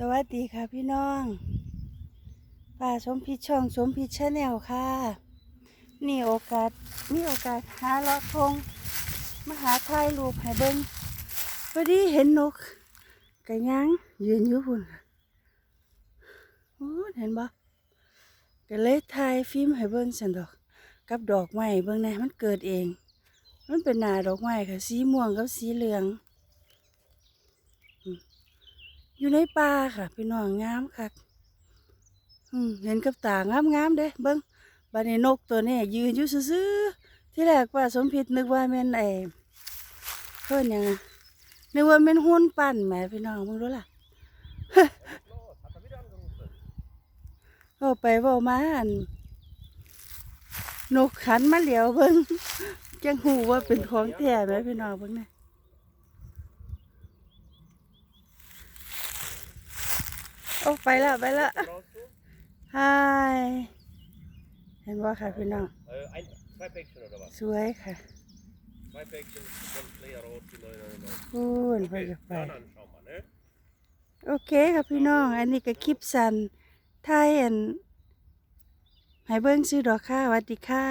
สวัสดีค่ะพี่น้องป้าสมพิชช่องสมพิชชาแนลค่ะ นี่โอกาสมีโอกาสหาเลาะทงมาหาถ่ายรูปให้เบิ่งพอดีเห็นนกกระยังยืนอยู่พุ่นโอ้เห็นบ่ก็เลยถ่ายฟิล์มให้เบิ่งสันดอก กับดอกไม้เบิ่งแหน่มันเกิดเอง มันเป็นหนาดอกไม้ค่ะสีม่วงกับสีเหลือง อยู่ในป่าค่ะพี่น้องงามค่ะเห็นกับตางามงามๆเด้เบิ้งบัดนี้นกตัวนี้ยืนอยู่ซื่อๆที่แรกป้าสมพิษนึกว่าแม่นไอ้เพิ่อนยังนึกว่าแม่นหุ้นปั่นแหมพี่น้องมึงรู้ล่ะเว้าไปว้ามาอันนกขันมาเหลียวเบิ่งจังหูว่าเป็นของแท้แหมพี่น้องเบิ่งนะ โอ้ไปแล้วไปแล้วฮายเห็นว่าค่ะพี่น้อง Äh, ein, zwei Päckchen oder was? สวยค่ะ Zwei Päckchen von Player Rot für 9,99. พูนไป Okay, จะไป dann anschauen wir, ne? โอเคค่ะพี่น้อง อันนี้ก็คลิปสันไทยอันให้เบิ้งซื้อดอกค่ะสวัสดีค่ะ